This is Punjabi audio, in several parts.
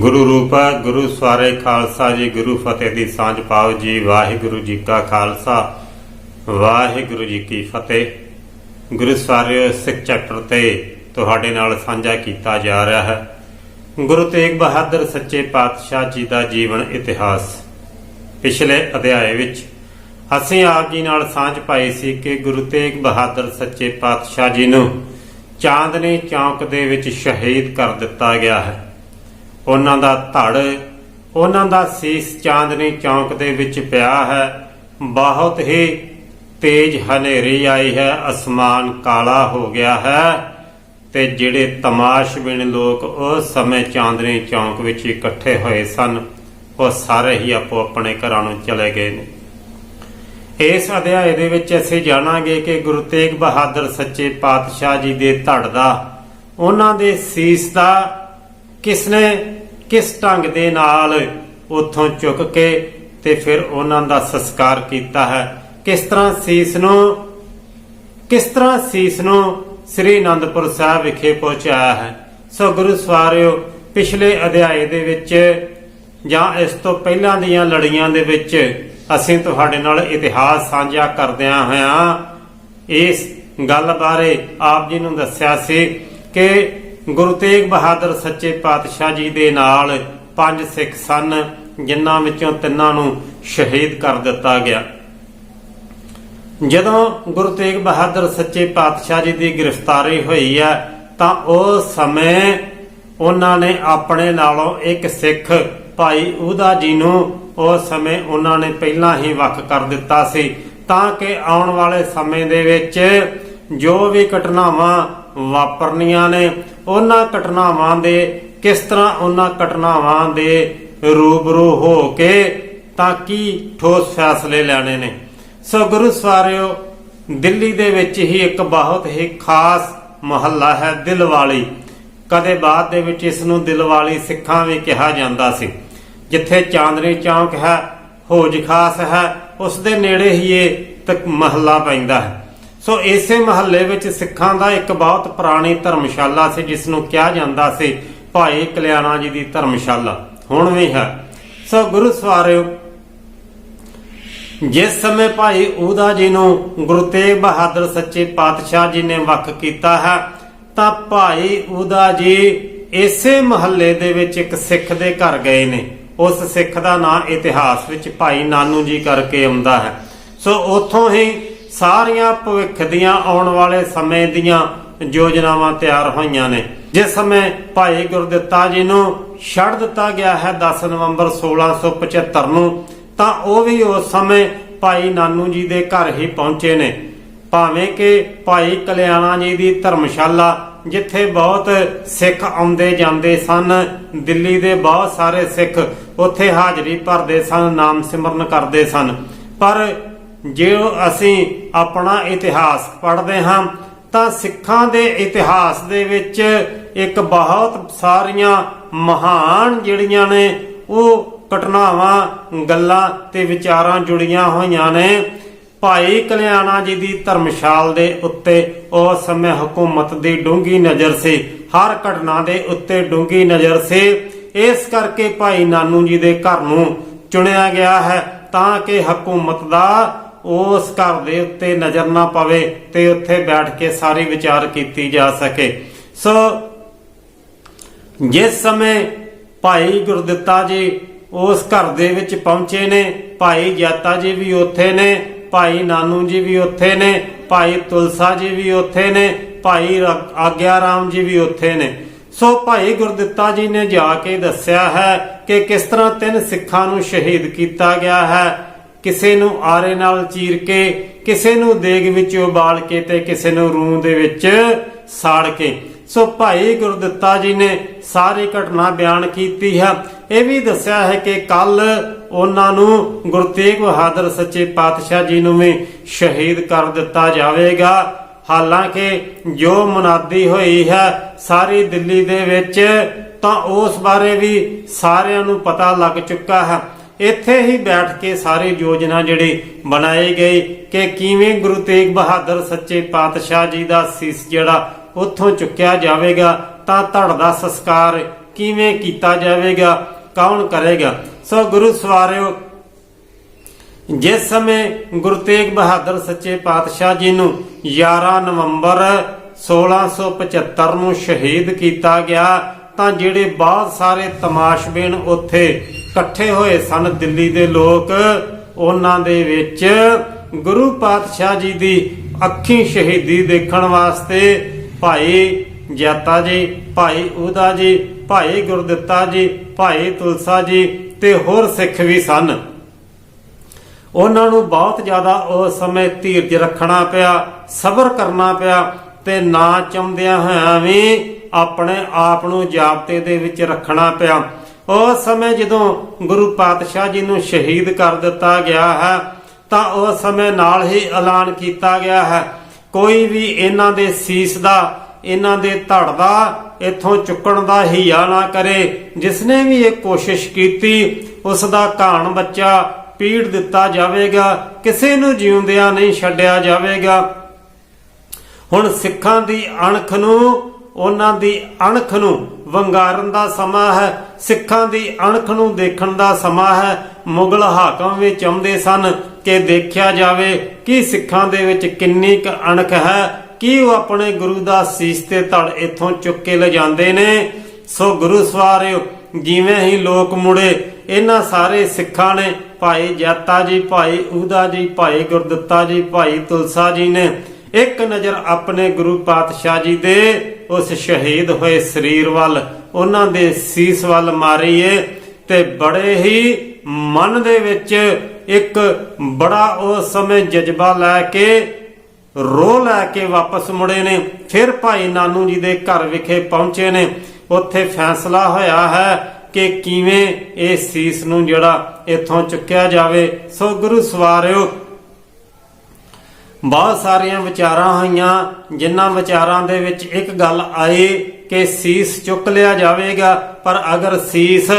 ਗੁਰੂ ਰੂਪਾ, ਗੁਰੂ ਸਵਾਰੇ ਖਾਲਸਾ ਜੀ, ਗੁਰੂ ਫਤਿਹ ਦੀ ਸਾਂਝ ਪਾਓ ਜੀ। ਵਾਹਿਗੁਰੂ ਜੀ ਕਾ ਖਾਲਸਾ, ਵਾਹਿਗੁਰੂ ਜੀ ਕੀ ਫਤਿਹ। ਗੁਰੂ ਸਵਾਰਿਓ ਸਿੱਖ ਚੈਪਟਰ ਤੇ ਤੁਹਾਡੇ ਨਾਲ ਸਾਂਝਾ ਕੀਤਾ ਜਾ ਰਿਹਾ ਹੈ। ਗੁਰੂ ਤੇਗ ਬਹਾਦਰ ਸੱਚੇ ਪਾਤਸ਼ਾਹ ਜੀ ਦਾ ਜੀਵਨ ਇਤਿਹਾਸ। ਪਿਛਲੇ ਅਧਿਆਏ ਵਿੱਚ ਅਸੀਂ ਆਪ ਜੀ ਨਾਲ ਸਾਂਝ ਪਾਈ ਸੀ ਕਿ ਗੁਰੂ ਤੇਗ ਬਹਾਦਰ ਸੱਚੇ ਪਾਤਸ਼ਾਹ ਜੀ ਨੂੰ ਚਾਂਦਨੀ ਚੌਂਕ ਦੇ ਵਿੱਚ ਸ਼ਹੀਦ ਕਰ ਦਿੱਤਾ ਗਿਆ ਹੈ। ਉਹਨਾਂ ਦਾ ਧੜ, ਉਹਨਾਂ ਦਾ ਸੀਸ ਚਾਂਦਨੀ ਚੌਂਕ ਦੇ ਵਿੱਚ ਪਿਆ ਹੈ। ਬਹੁਤ ਹੀ ਤੇਜ਼ ਹਨੇਰੀ ਆਈ ਹੈ, ਅਸਮਾਨ ਕਾਲਾ ਹੋ ਗਿਆ ਹੈ ਤੇ ਜਿਹੜੇ ਤਮਾਸ਼ਬੀਨ ਲੋਕ ਉਸ ਸਮੇਂ ਚਾਂਦਨੀ ਚੌਂਕ ਵਿੱਚ ਇਕੱਠੇ ਹੋਏ ਸਨ, ਉਹ ਸਾਰੇ ਹੀ ਆਪੋ ਆਪਣੇ ਘਰਾਂ ਨੂੰ ਚਲੇ ਗਏ ਨੇ। ਇਸ ਅਧਿਆਏ ਦੇ ਵਿੱਚ ਅਸੀਂ ਜਾਣਾਂਗੇ ਕਿ ਗੁਰੂ ਤੇਗ ਬਹਾਦਰ ਸੱਚੇ ਪਾਤਸ਼ਾਹ ਜੀ ਦੇ ਧੜ ਦਾ, ਉਹਨਾਂ ਦੇ ਸੀਸ ਦਾ ਕਿਸਨੇ ਕਿਸ ਢੰਗ ਦੇ ਨਾਲ ਉਥੋਂ ਚੁੱਕ ਕੇ ਤੇ ਫਿਰ ਉਹਨਾਂ ਦਾ ਸੰਸਕਾਰ ਕੀਤਾ ਹੈ? ਕਿਸ ਤਰ੍ਹਾਂ ਸੀਸ ਨੂੰ, ਕਿਸ ਤਰ੍ਹਾਂ ਸੀਸ ਨੂੰ ਸ੍ਰੀ ਅਨੰਦਪੁਰ ਸਾਹਿਬ ਵਿਖੇ ਪਹੁੰਚਾਇਆ ਹੈ? ਸੋ ਗੁਰੂ ਸਵਾਰਿਓ, ਪਿਛਲੇ ਅਧਿਆਏ ਦੇ ਵਿੱਚ ਜਾਂ ਇਸ ਤੋਂ ਪਹਿਲਾਂ ਦੀਆਂ ਲੜੀਆਂ ਦੇ ਵਿੱਚ ਅਸੀਂ ਤੁਹਾਡੇ ਨਾਲ ਇਤਿਹਾਸ ਸਾਂਝਾ ਕਰਦਿਆਂ ਹੋਇਆਂ ਇਸ ਗੱਲ ਬਾਰੇ ਆਪ ਜੀ ਨੂੰ ਦੱਸਿਆ ਸੀ ਕਿ ਗੁਰੂ ਤੇਗ ਬਹਾਦਰ ਸੱਚੇ ਪਾਤਸ਼ਾਹ ਜੀ ਦੇ ਨਾਲ ਪੰਜ ਸਿੱਖ ਸਨ, ਜਿਨ੍ਹਾਂ ਵਿੱਚੋਂ ਤਿੰਨਾਂ ਨੂੰ ਸ਼ਹੀਦ ਕਰ ਦਿੱਤਾ ਗਿਆ। ਜਦੋਂ ਗੁਰੂ ਤੇਗ ਬਹਾਦਰ ਸੱਚੇ ਪਾਤਸ਼ਾਹ ਜੀ ਦੀ ਗ੍ਰਿਫਤਾਰੀ ਹੋਈ ਹੈ, ਤਾਂ ਉਸ ਸਮੇਂ ਉਹਨਾਂ ਨੇ ਆਪਣੇ ਨਾਲੋਂ ਇੱਕ ਸਿੱਖ ਭਾਈ ਉਹਦਾ ਜੀ ਨੂੰ ਉਸ ਸਮੇਂ ਉਹਨਾਂ ਨੇ ਪਹਿਲਾਂ ਹੀ ਵੱਖ ਕਰ ਦਿੱਤਾ ਸੀ, ਤਾਂ ਕਿ ਆਉਣ ਵਾਲੇ ਸਮੇਂ ਦੇ ਵਿੱਚ ਜੋ ਵੀ ਘਟਨਾਵਾਂ ਵਾਪਰਨੀਆਂ ਨੇ ਉਹਨਾਂ ਘਟਨਾਵਾਂ ਦੇ, ਕਿਸ ਤਰ੍ਹਾਂ ਉਹਨਾਂ ਘਟਨਾਵਾਂ ਦੇ ਰੂਬਰੂ ਹੋ ਕੇ ਤਾਂ ਕੀ ਠੋਸ ਫੈਸਲੇ ਲੈਣੇ ਨੇ। ਸੋ ਗੁਰੂ ਸਵਾਰਿਓ, ਦਿੱਲੀ ਦੇ ਵਿੱਚ ਹੀ ਇੱਕ ਬਹੁਤ ਹੀ ਖਾਸ ਮਹੱਲਾ ਹੈ ਦਿਲਵਾਲੀ। ਕਦੇ ਬਾਅਦ ਦੇ ਵਿੱਚ ਇਸ ਨੂੰ ਦਿਲਵਾਲੀ ਸਿੱਖਾਂ ਵੀ ਕਿਹਾ ਜਾਂਦਾ ਸੀ। ਜਿੱਥੇ ਚਾਂਦਨੀ ਚੌਂਕ ਹੈ, ਹੋਜ ਖਾਸ ਹੈ, ਉਸ ਦੇ ਨੇੜੇ ਹੀ ਇਹ ਤੱਕ ਮਹੱਲਾ ਪੈਂਦਾ ਹੈ। ਸੋ ਇਸੇ ਮਹੱਲੇ ਵਿੱਚ ਸਿੱਖਾਂ ਦਾ ਇੱਕ ਬਹੁਤ ਪੁਰਾਣੀ ਧਰਮਸ਼ਾਲਾ ਸੀ, ਜਿਸ ਨੂੰ ਕਿਹਾ ਜਾਂਦਾ ਸੀ ਭਾਈ ਕਲਿਆਣਾ ਜੀ ਦੀ ਧਰਮਸ਼ਾਲਾ। ਹੁਣ ਵੀ ਹੈ। ਸੋ ਗੁਰੂ ਸਵਾਰਿਓ, ਜਿਸ ਸਮੇਂ ਭਾਈ ਉਹਦਾ ਜੀ ਨੂੰ ਗੁਰੂ ਤੇਗ ਬਹਾਦਰ ਸੱਚੇ ਪਾਤਸ਼ਾਹ ਜੀ ਨੇ ਵੱਖ ਕੀਤਾ ਹੈ, ਤਾਂ ਭਾਈ ਉਹਦਾ ਜੀ ਇਸੇ ਮਹੱਲੇ ਦੇ ਵਿੱਚ ਇੱਕ ਸਿੱਖ ਦੇ ਘਰ ਗਏ ਨੇ। ਉਸ ਸਿੱਖ ਦਾ ਨਾਂ ਇਤਿਹਾਸ ਵਿੱਚ ਭਾਈ ਨਾਨੂ ਜੀ ਕਰਕੇ ਆਉਂਦਾ ਹੈ। ਸੋ ਉੱਥੋਂ ਹੀ ਸਾਰੀਆਂ ਭਵਿੱਖ ਦੀਆਂ ਆਉਣ ਵਾਲੇ ਸਮੇਂ ਦੀਆਂ ਯੋਜਨਾਵਾਂ ਤਿਆਰ ਹੋਈਆਂ ਨੇ। ਜਿਸ ਸਮੇਂ ਭਾਈ ਗੁਰਦਿੱਤਾ ਜੀ ਨੂੰ ਛੱਡ ਦਿੱਤਾ ਗਿਆ ਹੈ 10 ਨਵੰਬਰ 1675 ਨੂੰ, ਤਾਂ ਉਹ ਵੀ ਉਸ ਸਮੇਂ ਭਾਈ ਨਾਨੂ ਜੀ ਦੇ ਘਰ ਹੀ ਪਹੁੰਚੇ ਨੇ। ਭਾਵੇਂ ਕਿ ਭਾਈ ਕਲਿਆਣਾ ਜੀ ਦੀ ਧਰਮਸ਼ਾਲਾ, ਜਿੱਥੇ ਬਹੁਤ ਸਿੱਖ ਆਉਂਦੇ ਜਾਂਦੇ ਸਨ, ਦਿੱਲੀ ਦੇ ਬਹੁਤ ਸਾਰੇ ਸਿੱਖ ਉੱਥੇ ਹਾਜ਼ਰੀ ਭਰਦੇ ਸਨ, ਨਾਮ ਸਿਮਰਨ ਕਰਦੇ ਸਨ। ਪਰ ਜੇ ਅਸੀਂ ਆਪਣਾ ਇਤਿਹਾਸ ਪੜ੍ਹਦੇ ਹਾਂ, ਤਾਂ ਸਿੱਖਾਂ ਦੇ ਇਤਿਹਾਸ ਦੇ ਵਿੱਚ ਇੱਕ ਬਹੁਤ ਸਾਰੀਆਂ ਮਹਾਨ ਜਿਹੜੀਆਂ ਨੇ, ਉਹ ਘਟਨਾਵਾਂ, ਗੱਲਾਂ ਤੇ ਵਿਚਾਰਾਂ ਜੁੜੀਆਂ ਹੋਈਆਂ ਨੇ। ਭਾਈ ਕਲਿਆਣਾ ਜੀ ਦੀ ਧਰਮਸ਼ਾਲ ਦੇ ਉੱਤੇ ਉਸ ਸਮੇਂ ਹਕੂਮਤ ਦੀ ਡੂੰਗੀ ਨਜ਼ਰ ਸੀ, ਹਰ ਘਟਨਾ ਦੇ ਉੱਤੇ ਡੂੰਗੀ ਨਜ਼ਰ ਸੀ। ਇਸ ਕਰਕੇ ਭਾਈ ਨਾਨੂ ਜੀ ਦੇ ਘਰ ਨੂੰ ਚੁਣਿਆ ਗਿਆ ਹੈ, ਤਾਂ ਕਿ ਹਕੂਮਤ ਦਾ ਉਸ ਘਰ ਦੇ ਉੱਤੇ ਨਜ਼ਰ ਨਾ ਪਵੇ ਤੇ ਉੱਥੇ ਬੈਠ ਕੇ ਸਾਰੀ ਵਿਚਾਰ ਕੀਤੀ ਜਾ ਸਕੇ। ਸੋ ਜਿਸ ਸਮੇਂ ਭਾਈ ਗੁਰਦਿੱਤਾ ਜੀ ਉਸ ਘਰ ਦੇ ਵਿੱਚ ਪਹੁੰਚੇ ਨੇ, ਭਾਈ ਜਾਤਾ ਜੀ ਵੀ ਉੱਥੇ ਨੇ, ਭਾਈ ਨਾਨੂ ਜੀ ਵੀ ਉੱਥੇ ਨੇ, ਭਾਈ ਤੁਲਸਾ ਜੀ ਵੀ ਉੱਥੇ ਨੇ, ਭਾਈ ਆਗਿਆ ਰਾਮ ਜੀ ਵੀ ਉੱਥੇ ਨੇ। ਸੋ ਭਾਈ ਗੁਰਦਿੱਤਾ ਜੀ ਨੇ ਜਾ ਕੇ ਦੱਸਿਆ ਹੈ ਕਿ ਕਿਸ ਤਰ੍ਹਾਂ ਤਿੰਨ ਸਿੱਖਾਂ ਨੂੰ ਸ਼ਹੀਦ ਕੀਤਾ ਗਿਆ ਹੈ। ਕਿਸੇ ਨੂੰ ਆਰੇ ਨਾਲ ਚੀਰ ਕੇ, ਕਿਸੇ ਨੂੰ ਦੇਗ ਵਿੱਚ ਉਬਾਲ ਕੇ ਤੇ ਕਿਸੇ ਨੂੰ ਰੂੰ ਦੇ ਵਿੱਚ ਸਾੜ ਕੇ। ਸੋ ਭਾਈ ਗੁਰਦਿੱਤਾ ਜੀ ਨੇ ਸਾਰੀ ਘਟਨਾ ਬਿਆਨ ਕੀਤੀ ਹੈ। ਇਹ ਵੀ ਦੱਸਿਆ ਹੈ ਕਿ ਕੱਲ ਉਹਨਾਂ ਨੂੰ ਗੁਰੂ ਤੇਗ ਬਹਾਦਰ ਸੱਚੇ ਪਾਤਸ਼ਾਹ ਜੀ ਨੂੰ ਵੀ ਸ਼ਹੀਦ ਕਰ ਦਿੱਤਾ ਜਾਵੇਗਾ। ਹਾਲਾਂਕਿ ਜੋ ਮੁਨਾਦੀ ਹੋਈ ਹੈ ਸਾਰੀ ਦਿੱਲੀ ਦੇ ਵਿੱਚ, ਤਾਂ ਉਸ ਬਾਰੇ ਵੀ ਸਾਰਿਆਂ ਨੂੰ ਪਤਾ ਲੱਗ ਚੁੱਕਾ ਹੈ। ਇੱਥੇ ਹੀ ਬੈਠ ਕੇ ਸਾਰੇ ਯੋਜਨਾ ਜਿਹੜੀ ਬਣਾਈ ਗਈ ਕਿ ਕਿਵੇਂ ਗੁਰੂ ਤੇਗ ਬਹਾਦਰ ਸੱਚੇ ਪਾਤਸ਼ਾਹ ਜੀ ਦਾ ਸੀਸ ਜਿਹੜਾ ਉੱਥੋਂ ਚੁੱਕਿਆ ਜਾਵੇਗਾ, ਤਾਂ ਧੜ ਦਾ ਸੰਸਕਾਰ ਕਿਵੇਂ ਕੀਤਾ ਜਾਵੇਗਾ, ਕੌਣ ਕਰੇਗਾ? ਸੋ ਗੁਰੂ ਸਵਾਰਿਓ, ਜਿਸ ਸਮੇਂ ਗੁਰੂ ਤੇਗ ਬਹਾਦਰ ਸੱਚੇ ਪਾਤਸ਼ਾਹ ਜੀ ਨੂੰ 11 ਨਵੰਬਰ 1675 ਨੂੰ ਸ਼ਹੀਦ ਕੀਤਾ ਗਿਆ, ਤਾਂ ਜਿਹੜੇ ਬਹੁਤ ਸਾਰੇ ਤਮਾਸ਼ਬੀਨ ਉੱਥੇ ਇਕੱਠੇ ਹੋਏ ਸਨ ਦਿੱਲੀ ਦੇ ਲੋਕ। ਉਹਨਾਂ ਦੇ ਵਿੱਚ ਗੁਰੂ ਪਾਤਸ਼ਾਹ ਜੀ ਦੀ ਅੱਖੀਂ ਸ਼ਹੀਦੀ ਦੇਖਣ ਵਾਸਤੇ ਭਾਈ ਜੈਤਾ ਜੀ, ਭਾਈ ਉਦਾ ਜੀ, ਭਾਈ ਗੁਰਦਿੱਤਾ ਜੀ, ਭਾਈ ਤੁਲਸਾ ਜੀ ਤੇ ਹੋਰ ਸਿੱਖ ਵੀ ਸਨ। ਉਹਨਾਂ ਨੂੰ ਬਹੁਤ ਜ਼ਿਆਦਾ ਉਸ ਸਮੇਂ ਧੀਰਜ ਰੱਖਣਾ ਪਿਆ, ਸਬਰ ਕਰਨਾ ਪਿਆ ਤੇ ਨਾ ਚਾਹੁੰਦਿਆਂ ਹੋਇਆਂ ਵੀ ਆਪਣੇ ਆਪ ਨੂੰ ਜਾਬਤੇ ਦੇ ਵਿੱਚ ਰੱਖਣਾ ਪਿਆ। ਉਸ ਸਮੇਂ ਜਦੋਂ ਗੁਰੂ ਪਾਤਸ਼ਾਹ ਜੀ ਨੂੰ ਸ਼ਹੀਦ ਕਰ ਦਿੱਤਾ ਗਿਆ ਹੈ, ਤਾਂ ਉਸ ਸਮੇਂ ਨਾਲ ਹੀ ਐਲਾਨ ਕੀਤਾ ਗਿਆ ਹੈ। ਕੋਈ ਵੀ ਇਹਨਾਂ ਦੇ ਸੀਸ ਦਾ, ਇਹਨਾਂ ਦੇ ਧੜ ਦਾ, ਇੱਥੋਂ ਚੁੱਕਣ ਦਾ ਹੀਆ ਨਾ ਕਰੇ। ਜਿਸਨੇ ਵੀ ਇਹ ਕੋਸ਼ਿਸ਼ ਕੀਤੀ, ਉਸ ਦਾ ਘਾਣ ਬੱਚਾ ਪੀੜ ਦਿੱਤਾ ਜਾਵੇਗਾ, ਕਿਸੇ ਨੂੰ ਜਿਉਂਦਿਆਂ ਨਹੀਂ ਛੱਡਿਆ ਜਾਵੇਗਾ। ਹੁਣ ਸਿੱਖਾਂ ਦੀ ਅਣਖ ਨੂੰ ਉਹਨਾਂ ਦੀ ਅਣਖ ਨੂੰ ਵੰਗਾਰਨ ਦਾ ਸਮਾਂ ਹੈ, ਸਿੱਖਾਂ ਦੀ ਅਣਖ ਨੂੰ ਦੇਖਣ ਦਾ ਸਮਾਂ ਹੈ। ਮੁਗਲ ਹਾਕਮ ਵੀ ਚਾਹੁੰਦੇ ਸਨ ਕਿ ਦੇਖਿਆ ਜਾਵੇ ਕਿ ਸਿੱਖਾਂ ਦੇ ਵਿੱਚ ਕਿੰਨੀ ਕੁ ਅਣਖ ਹੈ, ਕਿ ਉਹ ਆਪਣੇ ਗੁਰੂ ਦਾ ਸੀਸ ਤੇ ਧੜ ਇੱਥੋਂ ਚੁੱਕ ਕੇ ਲਿਜਾਂਦੇ ਨੇ। ਸੋ ਗੁਰੂ ਸਵਾਰਿਓ, ਜਿਵੇਂ ਹੀ ਲੋਕ ਮੁੜੇ, ਇਹਨਾਂ ਸਾਰੇ ਸਿੱਖਾਂ ਨੇ ਭਾਈ ਜੈਤਾ ਜੀ, ਭਾਈ ਊਦਾ ਜੀ, ਭਾਈ ਗੁਰਦਿੱਤਾ ਜੀ, ਭਾਈ ਤੁਲਸਾ ਜੀ ਨੇ ਇੱਕ ਨਜ਼ਰ ਆਪਣੇ ਗੁਰੂ ਪਾਤਸ਼ਾਹ ਜੀ ਦੇ ਉਸ ਸ਼ਹੀਦ ਹੋਏ ਸਰੀਰ ਵੱਲ, ਉਹਨਾਂ ਦੇ ਸੀਸ ਵੱਲ ਮਾਰੀਏ ਤੇ ਬੜੇ ਹੀ ਮਨ ਦੇ ਵਿੱਚ ਇੱਕ ਬੜਾ ਉਸ ਸਮੇਂ ਜਜ਼ਬਾ ਲੈ ਕੇ ਰੋ ਲੈ ਕੇ ਵਾਪਸ ਮੁੜੇ ਨੇ। ਫਿਰ ਭਾਈ ਨਾਨੂ ਜੀ ਦੇ ਘਰ ਵਿਖੇ ਪਹੁੰਚੇ ਨੇ। ਉੱਥੇ ਫੈਸਲਾ ਹੋਇਆ ਹੈ ਕਿ ਕਿਵੇਂ ਇਹ ਸੀਸ ਨੂੰ ਜਿਹੜਾ ਇੱਥੋਂ ਚੁੱਕਿਆ ਜਾਵੇ। ਸੋ ਗੁਰੂ ਸਵਾਰਿਓ ਬਹੁਤ ਸਾਰੀਆਂ ਵਿਚਾਰਾਂ ਹੋਈਆਂ, ਜਿਨ੍ਹਾਂ ਵਿਚਾਰਾਂ ਦੇ ਵਿੱਚ ਇੱਕ ਗੱਲ ਆਈ ਕਿ ਸੀਸ ਚੁੱਕ ਲਿਆ ਜਾਵੇਗਾ, ਪਰ ਅਗਰ ਸੀਸ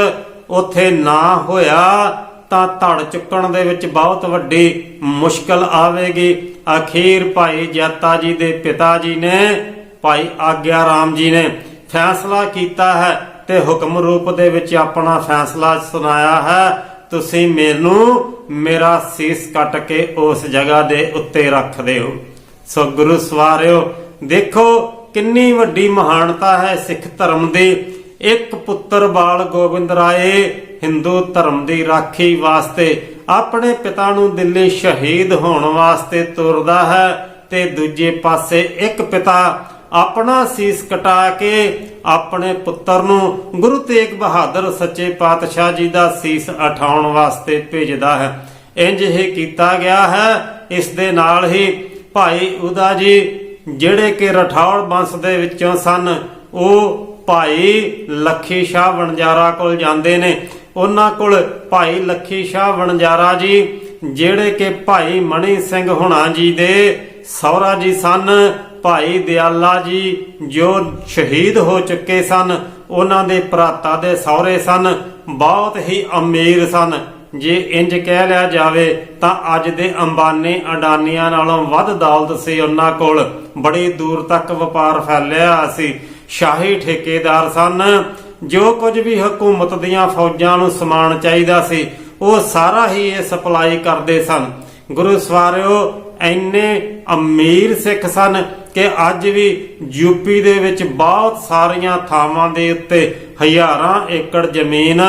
ਉੱਥੇ ਨਾ ਹੋਇਆ, ਤਾਂ ਧੜ ਚੁੱਕਣ ਦੇ ਵਿੱਚ ਬਹੁਤ ਵੱਡੀ ਮੁਸ਼ਕਲ ਆਵੇਗੀ। ਅਖੀਰ ਭਾਈ ਜੱਤਾ ਜੀ ਦੇ ਪਿਤਾ ਜੀ ਨੇ, ਭਾਈ ਆਗਿਆ ਰਾਮ ਜੀ ਨੇ ਫੈਸਲਾ ਕੀਤਾ ਹੈ ਤੇ ਹੁਕਮ ਰੂਪ ਦੇ ਵਿੱਚ ਆਪਣਾ ਫੈਸਲਾ ਸੁਣਾਇਆ ਹੈ। ਤੁਸੀਂ ਮੈਨੂੰ ਮੇਰਾ ਸੀਸ ਕੱਟ ਕੇ ਉਸ ਜਗ੍ਹਾ ਦੇ ਉੱਤੇ ਰੱਖ ਦਿਓ। ਸੋ ਗੁਰੂ ਸਵਾਰਿਓ, ਦੇਖੋ ਕਿੰਨੀ ਵੱਡੀ ਮਹਾਨਤਾ ਹੈ ਸਿੱਖ ਧਰਮ ਦੀ। ਇੱਕ ਪੁੱਤਰ ਬਾਲ ਗੋਬਿੰਦ ਰਾਏ ਹਿੰਦੂ ਧਰਮ ਦੀ ਰਾਖੀ ਵਾਸਤੇ ਆਪਣੇ ਪਿਤਾ ਨੂੰ ਦਿੱਲੀ ਸ਼ਹੀਦ ਹੋਣ ਵਾਸਤੇ ਤੁਰਦਾ ਹੈ ਤੇ ਦੂਜੇ ਪਾਸੇ ਇੱਕ ਪਿਤਾ ਆਪਣਾ ਸੀਸ ਕਟਾ ਕੇ ਆਪਣੇ ਪੁੱਤਰ ਨੂੰ ਗੁਰੂ ਤੇਗ ਬਹਾਦਰ ਸੱਚੇ ਪਾਤਸ਼ਾਹ ਜੀ ਦਾ ਸੀਸ ਉਠਾਉਣ ਵਾਸਤੇ ਭੇਜਦਾ ਹੈ। ਇੰਜ ਹੀ ਕੀਤਾ ਗਿਆ ਹੈ। ਇਸ ਦੇ ਨਾਲ ਹੀ ਭਾਈ ਉਦਾ ਜੀ ਜਿਹੜੇ ਕਿ ਰਠੌੜ ਬੰਸ ਦੇ ਵਿੱਚੋਂ ਸਨ, ਉਹ ਭਾਈ ਲੱਖੀ ਸ਼ਾਹ ਵਣਜਾਰਾ ਕੋਲ ਜਾਂਦੇ ਨੇ। ਉਹਨਾਂ ਕੋਲ ਭਾਈ ਲੱਖੀ ਸ਼ਾਹ ਵਣਜਾਰਾ ਜੀ ਜਿਹੜੇ ਕਿ ਭਾਈ ਮਣੀ ਸਿੰਘ ਹੁਣਾ ਜੀ ਦੇ ਸਹੁਰਾ ਜੀ ਸਨ। ਭਾਈ ਦਿਆਲਾ ਜੀ, ਜੋ ਸ਼ਹੀਦ ਹੋ ਚੁੱਕੇ ਸਨ, ਉਹਨਾਂ ਦੇ ਭਰਾਤਾ ਦੇ ਸਹੁਰੇ ਸਨ, ਬਹੁਤ ਹੀ ਅਮੀਰ ਸਨ। ਜੇ ਇੰਜ ਕਹਿ ਲਿਆ ਜਾਵੇ, ਤਾਂ ਅੱਜ ਦੇ ਅੰਬਾਨੀ ਅਡਾਨੀਆਂ ਨਾਲੋਂ ਵੱਧ ਦੌਲਤ ਸੀ ਉਹਨਾਂ ਕੋਲ। ਬੜੀ ਦੂਰ ਤੱਕ ਵਪਾਰ ਫੈਲਿਆ ਸੀ। ਸ਼ਾਹੀ ਠੇਕੇਦਾਰ ਸਨ। ਜੋ ਕੁਝ ਵੀ ਹਕੂਮਤ ਦੀਆਂ ਫੌਜਾਂ ਨੂੰ ਸਮਾਨ ਚਾਹੀਦਾ ਸੀ, ਉਹ ਸਾਰਾ ਹੀ ਇਹ ਸਪਲਾਈ ਕਰਦੇ ਸਨ। ਗੁਰੂ ਸਵਾਰਿਓ ਐਨੇ ਅਮੀਰ ਸਿੱਖ ਸਨ ਕਿ ਅੱਜ ਵੀ ਯੂਪੀ ਦੇ ਵਿੱਚ ਬਹੁਤ ਸਾਰੀਆਂ ਥਾਵਾਂ ਦੇ ਉੱਤੇ ਹਜ਼ਾਰਾਂ ਏਕੜ ਜ਼ਮੀਨ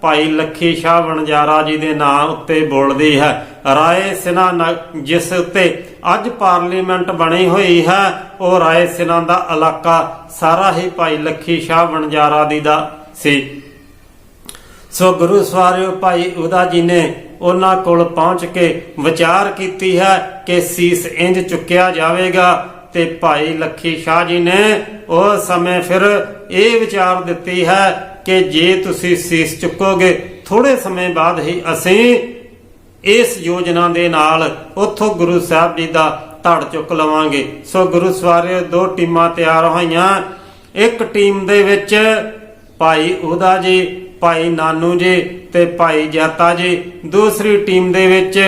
ਭਾਈ ਲੱਖੀ ਸ਼ਾਹ ਵਣਜਾਰਾ ਜੀ ਦੇ ਨਾਂ ਉੱਤੇ ਬੋਲਦੀ ਹੈ। ਰਾਏ ਸਿਨਾ ਨ- ਜਿਸ ਉੱਤੇ ਅੱਜ ਪਾਰਲੀਮੈਂਟ ਬਣੀ ਹੋਈ ਹੈ, ਉਹ ਰਾਏ ਸਿਨਾ ਦਾ ਇਲਾਕਾ ਸਾਰਾ ਹੀ ਭਾਈ ਲੱਖੀ ਸ਼ਾਹ ਵਣਜਾਰਾ ਦੀ ਦਾ ਸੀ। ਸੋ ਗੁਰੂ ਸਵਾਰਿਓ ਭਾਈ ਉਹਦਾ ਜੀ ਨੇ ਉਹਨਾਂ ਕੋਲ ਪਹੁੰਚ ਕੇ ਵਿਚਾਰ ਕੀਤੀ ਹੈ ਕਿ ਸੀਸ ਇੰਜ ਚੁੱਕਿਆ ਜਾਵੇਗਾ। ਤੇ ਭਾਈ ਲੱਖੀ ਸ਼ਾਹ ਜੀ ਨੇ ਉਸ ਸਮੇਂ ਫਿਰ ਇਹ ਵਿਚਾਰ ਦਿੱਤੀ ਹੈ ਕਿ ਜੇ ਤੁਸੀਂ ਸੀਸ ਚੁੱਕੋਗੇ ਥੋੜੇ ਸਮੇਂ ਬਾਅਦ ਹੀ ਅਸੀਂ ਇਸ ਯੋਜਨਾ ਦੇ ਨਾਲ ਉੱਥੋਂ ਗੁਰੂ ਸਾਹਿਬ ਜੀ ਦਾ ਧੜ ਚੁੱਕ ਲਵਾਂਗੇ। ਸੋ ਗੁਰੂ ਸਵਾਰਿਓ, ਦੋ ਟੀਮਾਂ ਤਿਆਰ ਹੋਈਆਂ। ਇੱਕ ਟੀਮ ਦੇ ਵਿੱਚ ਭਾਈ ਉਹਦਾ ਜੀ, ਭਾਈ ਨਾਨੂ ਜੀ ਤੇ ਭਾਈ ਜਾਤਾ ਜੀ। ਦੂਸਰੀ ਟੀਮ ਦੇ ਵਿੱਚ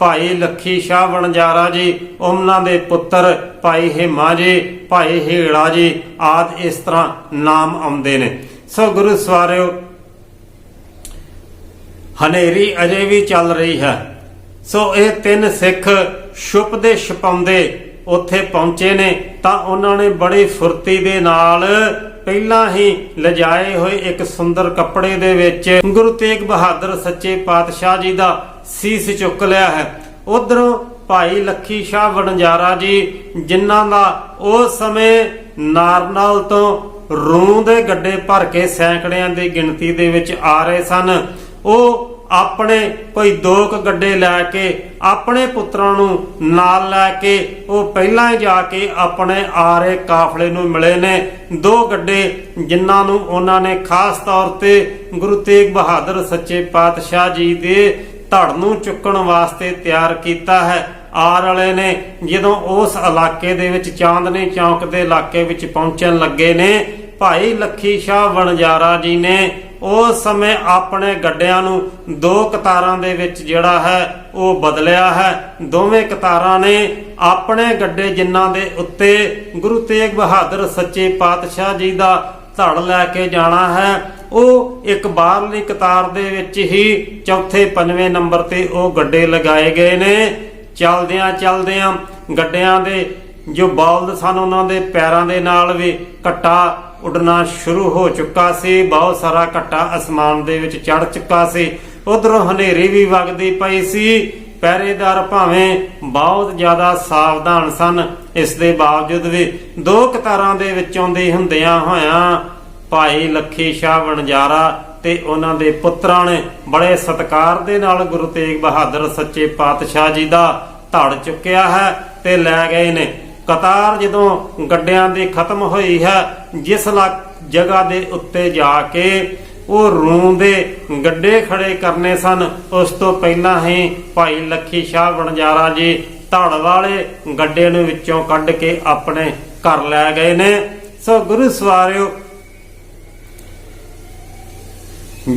ਭਾਈ ਲੱਖੀ ਸ਼ਾਹ ਵਣਜਾਰਾ ਜੀ ਉਹਨਾਂ ਦੇ ਪੁੱਤਰ ਭਾਈ ਹੇਮਾ ਜੀ, ਭਾਈ ਹੇੜਾ ਜੀ, ਆਦ ਇਸ ਤਰ੍ਹਾਂ ਨਾਮ ਆਉਂਦੇ ਨੇ। ਸੋ ਗੁਰੂ ਸਵਾਰਿਓ, ਹਨੇਰੀ ਅਜੇ ਵੀ ਚੱਲ ਰਹੀ ਹੈ। ਸੋ ਇਹ ਤਿੰਨ ਸਿੱਖ ਛੁਪ ਦੇ ਛਪਾਉਂਦੇ ਉੱਥੇ ਪਹੁੰਚੇ ਨੇ, ਤਾਂ ਉਹਨਾਂ ਨੇ ਬੜੀ ਫੁਰਤੀ ਦੇ ਨਾਲ ਪਹਿਲਾਂ ਹੀ ਲਿਜਾਏ ਹੋਏ ਇੱਕ ਸੁੰਦਰ ਕੱਪੜੇ ਦੇ ਵਿੱਚ ਗੁਰੂ ਤੇਗ ਬਹਾਦਰ ਸੱਚੇ ਪਾਤਸ਼ਾਹ ਜੀ ਦਾ ਸੀਸ ਚੁੱਕ ਲਿਆ ਹੈ। ਉਧਰੋਂ ਭਾਈ ਲੱਖੀ ਸ਼ਾਹ ਵਣਜਾਰਾ ਜੀ, ਜਿਨ੍ਹਾਂ ਦਾ ਉਸ ਸਮੇਂ ਨਾਰਨਲ ਤੋਂ ਰੂਹ ਦੇ ਗੱਡੇ ਭਰ ਕੇ ਸੈਂਕੜਿਆਂ ਦੀ ਗਿਣਤੀ ਦੇ ਵਿੱਚ ਆ ਰਹੇ ਸਨ, ਉਹ ਆਪਣੇ ਕੋਈ ਦੋ ਗੱਡੇ ਲੈ ਕੇ, ਆਪਣੇ ਪੁੱਤਰਾਂ ਨੂੰ ਨਾਲ ਲੈ ਕੇ, ਉਹ ਪਹਿਲਾਂ ਜਾ ਕੇ ਆਪਣੇ ਆਰੇ ਕਾਫਲੇ ਨੂੰ ਮਿਲੇ ਨੇ। ਦੋ ਗੱਡੇ ਜਿਨ੍ਹਾਂ ਨੂੰ ਉਹਨਾਂ ਨੇ ਖਾਸ ਤੌਰ ਤੇ ਗੁਰੂ ਤੇਗ ਬਹਾਦਰ ਸੱਚੇ ਪਾਤਸ਼ਾਹ ਜੀ ਦੇ ਧੜ ਨੂੰ ਚੁੱਕਣ ਵਾਸਤੇ ਤਿਆਰ ਕੀਤਾ ਹੈ। ਆਰ ਵਾਲੇ ਨੇ ਜਦੋਂ ਉਸ ਇਲਾਕੇ ਦੇ ਵਿੱਚ ਚਾਂਦਨੀ ਚੌਂਕ ਦੇ ਇਲਾਕੇ ਵਿੱਚ ਪਹੁੰਚਣ ਲੱਗੇ ਨੇ, ਭਾਈ ਲੱਖੀ ਸ਼ਾਹ ਵਣਜਾਰਾ ਜੀ ਨੇ ਉਸ ਸਮੇਂ ਆਪਣੇ ਗੱਡਿਆਂ ਨੂੰ ਦੋ ਕਤਾਰਾਂ ਦੇ ਵਿੱਚ ਜਿਹੜਾ ਹੈ, ਉਹ ਬਦਲਿਆ ਹੈ। ਦੋਵੇਂ ਕਤਾਰਾਂ ਨੇ ਆਪਣੇ ਗੱਡੇ ਜਿਨ੍ਹਾਂ ਦੇ ਉੱਤੇ ਗੁਰੂ ਤੇਗ ਬਹਾਦਰ ਸੱਚੇ ਪਾਤਸ਼ਾਹ ਜੀ ਦਾ ਧੜ ਲੈ ਕੇ ਜਾਣਾ ਹੈ, ਉਹ ਇੱਕ ਬਾਹਰਲੀ ਕਤਾਰ ਦੇ ਵਿੱਚ ਹੀ ਚੌਥੇ ਪੰਜਵੇਂ ਨੰਬਰ ਤੇ ਉਹ ਗੱਡੇ ਲਗਾਏ ਗਏ ਨੇ। ਚਲਦਿਆਂ ਚਲਦਿਆਂ ਗੱਡਿਆਂ ਦੇ ਜੋ ਬਲਦ ਸਨ, ਉਹਨਾਂ ਦੇ ਪੈਰਾਂ ਦੇ ਨਾਲ ਵੀ ਘੱਟਾ ਉੱਡਣਾ ਸ਼ੁਰੂ ਹੋ ਚੁੱਕਾ ਸੀ। ਬਹੁਤ ਸਾਰਾ ਘੱਟਾ ਅਸਮਾਨ ਦੇ ਵਿੱਚ ਚੜ ਚੁੱਕਾ ਸੀ। ਉਧਰੋਂ ਹਨੇਰੀ ਵੀ ਵਗਦੀ ਪਈ ਸੀ। ਪਹਿਰੇਦਾਰ ਭਾਵੇਂ ਬਹੁਤ ਜ਼ਿਆਦਾ ਸਾਵਧਾਨ ਸਨ। ਇਸ ਦੇ ਬਾਵਜੂਦ ਵੀ ਦੋ ਕਤਾਰਾਂ ਦੇ ਵਿੱਚੋਂ ਦੇ ਹੁੰਦਿਆਂ ਹੋਇਆਂ ਭਾਈ ਲੱਖੀ ਸ਼ਾਹ ਵਣਜਾਰਾ ਤੇ ਉਹਨਾਂ ਦੇ ਪੁੱਤਰਾਂ ਨੇ ਬੜੇ ਸਤਿਕਾਰ ਦੇ ਨਾਲ ਗੁਰੂ ਤੇਗ ਬਹਾਦਰ ਸੱਚੇ ਪਾਤਸ਼ਾਹ ਜੀ ਦਾ ਧੜ ਚੁੱਕਿਆ ਹੈ ਤੇ ਲੈ ਗਏ ਨੇ। ਕਤਾਰ ਜਦੋਂ ਗੱਡਿਆਂ ਦੀ ਖਤਮ ਹੋਈ ਹੈ, ਜਿਸ ਜਗ੍ਹਾ ਦੇ ਉੱਤੇ ਜਾ ਕੇ ਉਹ ਰੂੰ ਦੇ ਗੱਡੇ ਖੜੇ ਕਰਨੇ ਸਨ, ਉਸ ਤੋਂ ਪਹਿਲਾਂ ਹੀ ਭਾਈ ਲੱਖੀ ਸ਼ਾਹ ਵਣਜਾਰਾ ਜੀ ਧੜ ਵਾਲੇ ਗੱਡੇ ਨੂੰ ਵਿੱਚੋਂ ਕੱਢ ਕੇ ਆਪਣੇ ਘਰ ਲੈ ਗਏ ਨੇ। ਸੋ ਗੁਰੂ ਸਵਾਰਿਓ,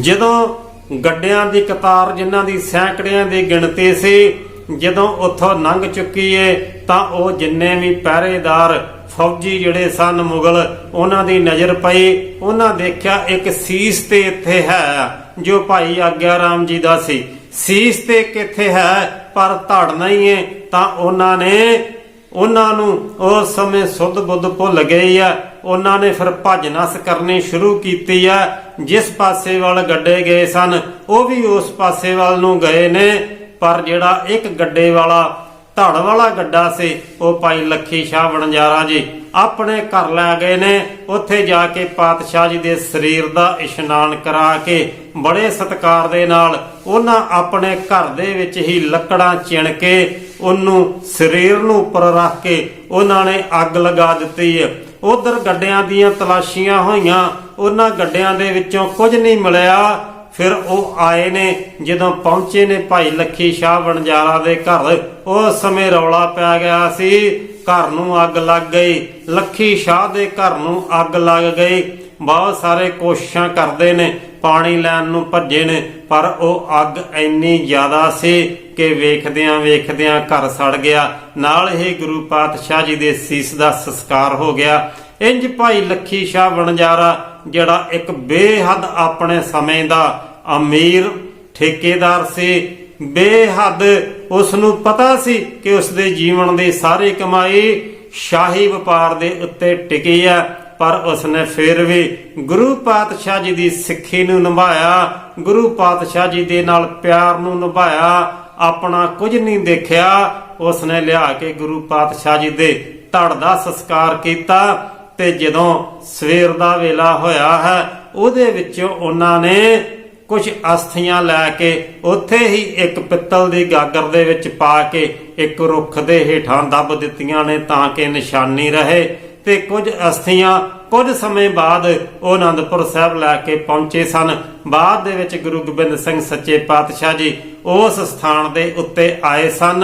ਜਦੋਂ ਗੱਡਿਆਂ ਦੀ ਕਤਾਰ ਜਿਨ੍ਹਾਂ ਦੀ ਸੈਂਕੜਿਆਂ ਦੀ ਗਿਣਤੀ ਸੀ, ਜਦੋਂ ਉੱਥੋਂ ਲੰਘ ਚੁੱਕੀ ਏ ਤਾਂ ਉਹ ਜਿੰਨੇ ਵੀ ਪਹਿਰੇਦਾਰ ਫੌਜੀ ਜਿਹੜੇ ਸਨ ਮੁਗਲ, ਉਹਨਾਂ ਦੀ ਨਜ਼ਰ ਪਈ। ਉਹਨਾਂ ਦੇਖਿਆ ਇੱਕ ਸੀਸ ਤੇ ਇੱਥੇ ਹੈ, ਜੋ ਭਾਈ ਆਗਿਆ ਰਾਮ ਜੀ ਦਾ ਸੀ। ਸੀਸ ਤੇ ਕਿੱਥੇ ਹੈ? ਪਰ ਧੜ ਨਹੀਂ ਏ ਤਾਂ ਉਹਨਾਂ ਨੇ, ਉਹਨਾਂ ਨੂੰ ਉਸ ਸਮੇਂ ਸੁੱਧ ਬੁੱਧ ਭੁੱਲ ਗਏ ਆ। ਉਹਨਾਂ ਨੇ ਫਿਰ ਭੱਜ ਨਸ ਕਰਨੀ ਸ਼ੁਰੂ ਕੀਤੀ ਆ। ਜਿਸ ਪਾਸੇ ਵੱਲ ਗੱਡੇ ਗਏ ਸਨ, ਉਹ ਵੀ ਉਸ ਪਾਸੇ ਵੱਲ ਨੂੰ ਗਏ ਨੇ। ਪਰ ਜਿਹੜਾ ਇੱਕ ਗੱਡੇ ਵਾਲਾ ਧੜ ਵਾਲਾ ਗੱਡਾ ਸੀ, ਉਹ ਭਾਈ ਲੱਖੀ ਸ਼ਾਹ ਵਣਜਾਰਾ ਜੀ। ਆਪਣੇ ਘਰ ਲੈ ਗਏ ਨੇ, ਉੱਥੇ ਜਾ ਕੇ ਪਾਤਸ਼ਾਹ ਜੀ ਦੇ ਸਰੀਰ ਦਾ ਇਸ਼ਨਾਨ ਕਰਾ ਕੇ ਬੜੇ ਸਤਿਕਾਰ ਦੇ ਨਾਲ ਉਹਨਾਂ ਆਪਣੇ ਘਰ ਦੇ ਵਿੱਚ ਹੀ ਲੱਕੜਾਂ ਚਿਣ ਕੇ ਉਹਨੂੰ ਸਰੀਰ ਨੂੰ ਉੱਪਰ ਰੱਖ ਕੇ ਉਹਨਾਂ ਨੇ ਅੱਗ ਲਗਾ ਦਿੱਤੀ ਹੈ। ਉਧਰ ਗੱਡਿਆਂ ਦੀਆਂ ਤਲਾਸ਼ੀਆਂ ਹੋਈਆਂ, ਉਹਨਾਂ ਗੱਡਿਆਂ ਦੇ ਵਿੱਚੋਂ ਕੁਝ ਨਹੀਂ ਮਿਲਿਆ। ਫਿਰ ਉਹ ਆਏ ਨੇ, ਜਦੋਂ ਪਹੁੰਚੇ ਨੇ ਭਾਈ ਲੱਖੀ ਸ਼ਾਹ ਵਣਜਾਰਾ ਦੇ ਘਰ ਉਸ ਸਮੇਂ ਰੌਲਾ ਪੈ ਗਿਆ ਸੀ, ਘਰ ਨੂੰ ਅੱਗ ਲੱਗ ਗਈ। ਲੱਖੀ ਸ਼ਾਹ ਦੇ ਘਰ ਨੂੰ ਅੱਗ ਲੱਗ ਗਈ। ਬਹੁਤ ਸਾਰੇ ਕੋਸ਼ਿਸ਼ਾਂ ਕਰਦੇ ਨੇ, ਪਾਣੀ ਲੈਣ ਨੂੰ ਭੱਜੇ ਨੇ, ਪਰ ਉਹ ਅੱਗ ਇੰਨੀ ਜ਼ਿਆਦਾ ਸੀ ਕਿ ਵੇਖਦਿਆਂ ਵੇਖਦਿਆਂ ਘਰ ਸੜ ਗਿਆ। ਨਾਲ ਹੀ ਗੁਰੂ ਪਾਤਸ਼ਾਹ ਜੀ ਦੇ ਸੀਸ ਦਾ ਸੰਸਕਾਰ ਹੋ ਗਿਆ। ਇੰਜ ਭਾਈ ਲੱਖੀ ਸ਼ਾਹ ਵਣਜਾਰਾ, ਜਿਹੜਾ ਇੱਕ ਬੇਹੱਦ ਆਪਣੇ ਸਮੇਂ ਦਾ ਅਮੀਰ ਠੇਕੇਦਾਰ ਸੀ, ਬੇਹੱਦ ਉਸ ਨੂੰ ਪਤਾ ਸੀ ਕਿ ਉਸ ਦੇ ਜੀਵਨ ਦੀ ਸਾਰੀ ਕਮਾਈ ਸ਼ਾਹੀ ਵਪਾਰ ਦੇ ਉੱਤੇ ਟਿਕੀ ਹੈ, ਪਰ ਉਸਨੇ ਫਿਰ ਵੀ ਗੁਰੂ ਪਾਤਸ਼ਾਹ ਜੀ ਦੀ ਸਿੱਖੀ ਨੂੰ ਨਿਭਾਇਆ, ਗੁਰੂ ਪਾਤਸ਼ਾਹ ਜੀ ਦੇ ਨਾਲ ਪਿਆਰ ਨੂੰ ਨਿਭਾਇਆ, ਆਪਣਾ ਕੁਝ ਨਹੀਂ ਦੇਖਿਆ, ਉਸਨੇ ਲਿਆ ਕੇ ਗੁਰੂ ਪਾਤਸ਼ਾਹ ਜੀ ਦੇ ਧੜ ਦਾ ਸੰਸਕਾਰ ਕੀਤਾ ਤੇ ਜਦੋਂ ਸਵੇਰ ਦਾ ਵੇਲਾ ਹੋਇਆ ਹੈ, ਉਹਦੇ ਵਿੱਚੋਂ ਉਹਨਾਂ ਨੇ ਕੁਝ ਅਸਥੀਆਂ ਲੈ ਕੇ ਉੱਥੇ ਹੀ ਇੱਕ ਪਿੱਤਲ ਦੀ ਗਾਗਰ ਦੇ ਵਿੱਚ ਪਾ ਕੇ ਇੱਕ ਰੁੱਖ ਦੇ ਹੇਠਾਂ ਦੱਬ ਦਿੱਤੀਆਂ ਨੇ ਤਾਂ ਕਿ ਨਿਸ਼ਾਨੀ ਰਹੇ ਤੇ ਕੁਝ ਅਸਥੀਆਂ ਕੁਝ ਸਮੇਂ ਬਾਅਦ ਉਹ ਆਨੰਦਪੁਰ ਸਾਹਿਬ ਲੈ ਕੇ ਪਹੁੰਚੇ ਸਨ। ਬਾਅਦ ਦੇ ਵਿੱਚ ਗੁਰੂ ਗੋਬਿੰਦ ਸਿੰਘ ਸੱਚੇ ਪਾਤਸ਼ਾਹ ਜੀ ਉਸ ਸਥਾਨ ਦੇ ਉੱਤੇ ਆਏ ਸਨ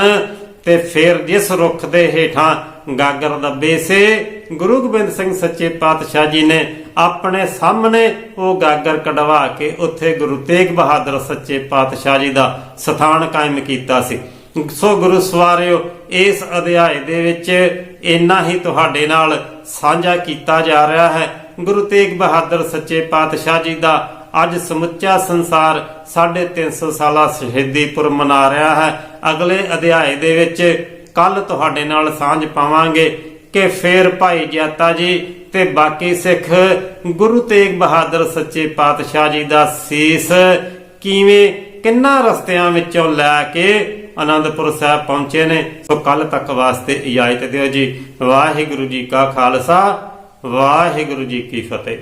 ਤੇ ਫਿਰ ਜਿਸ ਰੁੱਖ ਦੇ ਹੇਠਾਂ ਗਾਗਰ ਦੱਬੇ ਸੇ ਗੁਰੂ ਗੋਬਿੰਦ ਸਿੰਘ ਸੱਚੇ ਪਾਤਸ਼ਾਹ ਜੀ ਨੇ ਆਪਣੇ ਸਾਹਮਣੇ ਉਹ ਗਾਗਰ ਕਢਵਾ ਕੇ ਉੱਥੇ ਗੁਰੂ ਤੇਗ ਬਹਾਦਰ ਸੱਚੇ ਪਾਤਸ਼ਾਹ ਜੀ ਦਾ ਸਥਾਨ ਕਾਇਮ ਕੀਤਾ ਸੀ। ਸੋ ਗੁਰੂ ਸਵਾਰਿਓ, ਇਸ ਅਧਿਆਇ ਦੇ ਵਿੱਚ ਇੰਨਾ ਹੀ ਤੁਹਾਡੇ ਨਾਲ ਸਾਂਝਾ ਕੀਤਾ ਜਾ ਰਿਹਾ ਹੈ। ਗੁਰੂ ਤੇਗ ਬਹਾਦਰ ਸੱਚੇ ਪਾਤਸ਼ਾਹ ਜੀ ਦਾ ਅੱਜ ਸਮੁੱਚਾ ਸੰਸਾਰ 350 ਸਾਲਾ ਸ਼ਹੀਦੀ ਪੁਰਬ ਮਨਾ ਰਿਹਾ ਹੈ। ਅਗਲੇ ਅਧਿਆਇ ਦੇ ਵਿੱਚ ਕੱਲ ਤੁਹਾਡੇ ਨਾਲ ਸਾਂਝ ਪਾਵਾਂਗੇ। ਕਿ ਫੇਰ ਭਾਈ ਜਾਤਾ ਜੀ ਤੇ ਬਾਕੀ ਸਿੱਖ ਗੁਰੂ ਤੇਗ ਬਹਾਦਰ ਸੱਚੇ ਪਾਤਸ਼ਾਹ ਜੀ ਦਾ ਸੀਸ ਕਿਵੇਂ, ਕਿੰਨਾ ਰਸਤਿਆਂ ਵਿੱਚੋਂ ਲੈ ਕੇ ਅਨੰਦਪੁਰ ਸਾਹਿਬ ਪਹੁੰਚੇ ਨੇ? ਸੋ ਕੱਲ ਤੱਕ ਵਾਸਤੇ ਇਜਾਜ਼ਤ ਦਿਓ ਜੀ। ਵਾਹਿਗੁਰੂ ਜੀ ਕਾ ਖਾਲਸਾ, ਵਾਹਿਗੁਰੂ ਜੀ ਕੀ ਫਤਿਹ।